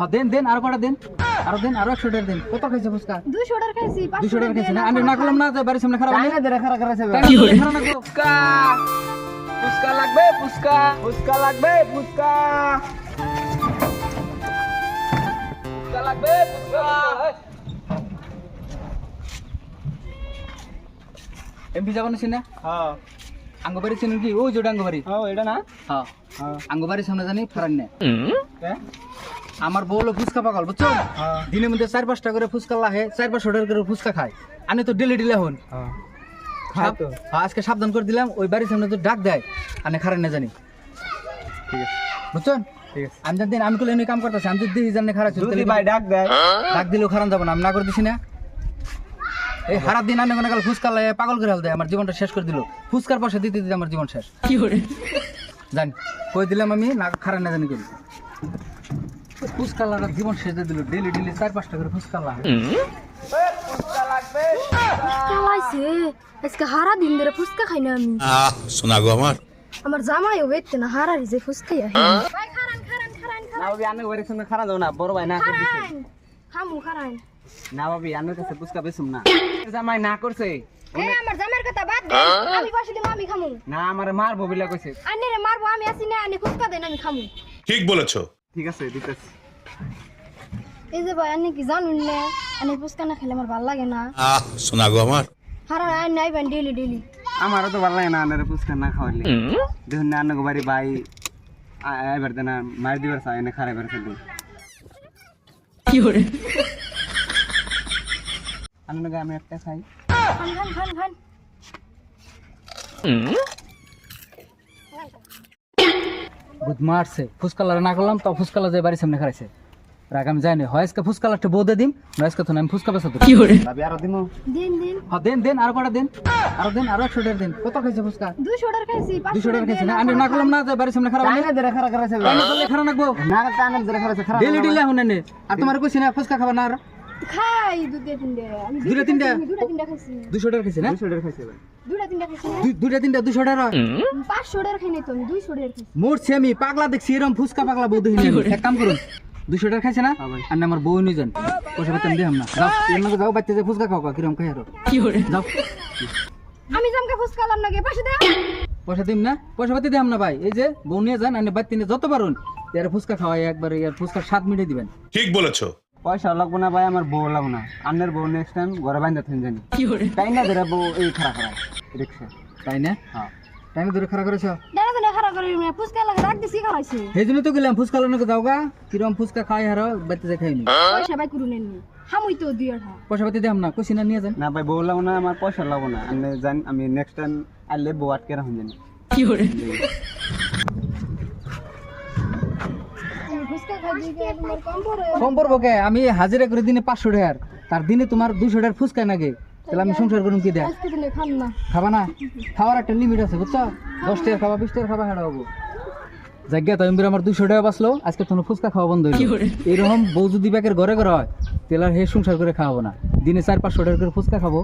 হ্যাঁ দেন দেন আর কটা দেন? আরও দেন আরও একশো টাকা দেন। কত খাইছে ফুচকা? দুশো টাকা খাইছি দুশো টাকা খাইছে না? আমি না করলাম না যে বাড়ির সামনে খারাপ না দে খারাপ খারাপ ফুচকা ফুচকা লাগবে ফুচকা ফুচকা লাগবে ফুচকা। ফুচকা লাগবে ফুচকা। এমপি যাবেন না হ্যাঁ। আঙ্গবাড়ি চিনেন কি? ওই জোটা আঙ্গবাড়ি। হ্যাঁ এটা না? হ্যাঁ। হ্যাঁ। আঙ্গবাড়ির সামনে জানি ফারান না কে? আমার বউ হলো ফুচকা পাগল বুঝছ? হ্যাঁ। দিনের মধ্যে চার পাঁচটা করে ফুচকা লাহে চার পাঁচশো টাকা করে ফুচকা খায়। আমি তো ডেলি ডেলি হন হ্যাঁ। তো। হ্যাঁ, আজকে সাবধান করে দিলাম ওই বাড়ির সামনে তো ডাক দেয় আমি খারাপ না জানি। ঠিক আছে। বুঝছেন ঠিক আছে। আমি জানি আমি কলে এমনি কাম করতেছি আমি যদি দেখি জানি খারাপ যদি ভাই ডাক দেয়। ডাক দিলেও খারাপ যাব না আমি না করে দিছি না। এই হারাপ দিন আমি কোনো কাল ফুচকা লাগে পাগল করে হল দেয় আমার জীবনটা শেষ করে দিল। ফুচকার পয়সা দিতে দিতে আমার জীবন শেষ। কি করে? জানি কই দিলাম আমি না খারাপ না জানি করি ফুচকা লাগার জীবন শেষ দিয়ে দিল। ডেলি ডেলি চার পাঁচটা করে ফুচকা লাগে চালাইছে আজকে হারা দিন ধরে ফুচকা খাই না আমি। শোনা গো আমার। আমার জামাইও বেচতে না হারারি যে ফুচকাই আহে। ভাই খারান খারান খারান না ভাবি আনে বাড়ির সঙ্গে খারাপ যাও না বড় ভাই না করে দিছে। খামু না ভাবি আনের কাছে ফুচকা বেসুম না। জামাই না করছে। আমার কথা বাদ দে। আমি পাশে দিম আমি খামু। না আমার মারবো বিলা কইছে। আনে রে মারবো আমি আসি না আনে ফুচকা দেন আমি খামু। ঠিক বলেছ। ঠিক আছে দিতেছি। এই যে ভাই আনে কি জানুন না? আনে ফুচকা না খেলে আমার ভালো লাগে না। আহ শোনা গো আমার। হারান আয় নাই বান ডেলি ডেলি আমারও তো ভালো লাগে না আনের ফুচকা না খাওয়ালে দেখুন না আন্নগো বাড়ি ভাই। এবার দেনা মার দিবার চাই না খারাপ বেরছে দিন আন্নগে আমি একটা খাই। খান খান খান খান। বুধ মারছে ফুচকালা না করলাম তো ফুচকালা যে বাড়ির সামনে খারাইছে রাগ আমি হয় আজকে ফুচকালা একটা বউ দিম না আজকে তো আমি ফুচকা বেসা কি করে? ভাবি আরও দিমু। দিন দিন। হ্যাঁ দেন দেন আর কটা দেন। আরও দেন আরও একশো টাকা দেন। কত খাইছে ফুচকা? দুশো টাকা খাইছি দুশো টাকা খাইছে না? আমি না করলাম না যে বাড়ির সামনে খারাপ না দে খারাপ করেছে খারাপ রাখব না তা আনের দে খারাপ খারাপ ডেলি ডেলি এখন এনে আর তোমার কইছি না ফুচকা খাবার না? আর খাই দুটো তিনটে। আমি দুটা তিনটা? দুটা তিনটা খাইছি। দুশো টাকা খাইছে না? দুশো টাকা খাইছে ভাই। দুটা তিনটা খাইছি দুইটা তিনটা দুশো টাকা পাঁচশো টাকা খাই নাই তো আমি দুইশো টাকা খাইছি। আমি পাগলা দেখছি এরকম ফুচকা পাগলা দেখিনি এক কাম করুন। দুশো টাকা খাইছে না? হ্যাঁ আর আমার বউ নিয়ে যান পয়সা পাতাম দিলাম না। যাও এর নাকি যাও বাচ্চা যে ফুচকা খাও কা, কিরম খাই আরও? যাও। আমি জামকে ফুচকা লাম নাকি পাশে দে। পয়সা দিম না? পয়সা পাতি দিলাম না ভাই। এই যে বউ নিয়ে যান আর বাচ্চা নিয়ে যত পারুন। এর ফুচকা খাওয়াই একবার এর ফুচকার স্বাদ মিটিয়ে দিবেন। ঠিক বলেছ। পয়সা লাগবো না ভাই আমার বউ লাগবো না। আন্নের বউ নেক্সট টাইম ঘরে বাইন্দা থাকেন জানি। তাই না ধরে বউ এই খারাপ খারাপ রিক্সা। তাই না? হ্যাঁ। টাইমে ধরে খারাপ করেছ? খারাপ করে না ফুচকা লাগে রাখ দিছি খারাইছে সেই জন্য তো গেলাম ফুচকা লোনকে যাও গা কিরম ফুচকা খাই হারো যে খাইনি পয়সা বাই হামুই তো দুই আঠা পয়সা পাতি দিলাম না কইছি না নিয়ে যান না ভাই না আমার পয়সা লাগবো না। আমি জান আমি নেক্সট টাইম আইলে বউ আটকে রাখুন জানি কম পড়ব কে আমি হাজিরা করে দিনে পাঁচশো টাকার তার দিনে তোমার দুশো টাকার ফুচকা নাগে। তাহলে আমি সংসার করুন কি না। খাবা না? খাওয়ার একটা লিমিট আছে বুঝছ? দশ টাকা খাবা বিশ টাকা খাবা হেঁড়া হব। জায়গা তো এমবির আমার দুশো টাকা বাঁচলো আজকে তোমার ফুচকা খাওয়া বন্ধ হইল। এরকম বউ যদি ব্যাগের ঘরে ঘরে হয় তেলার আর হে সংসার করে খাওয়াবো না। দিনে চার পাঁচশো টাকা করে ফুচকা খাব।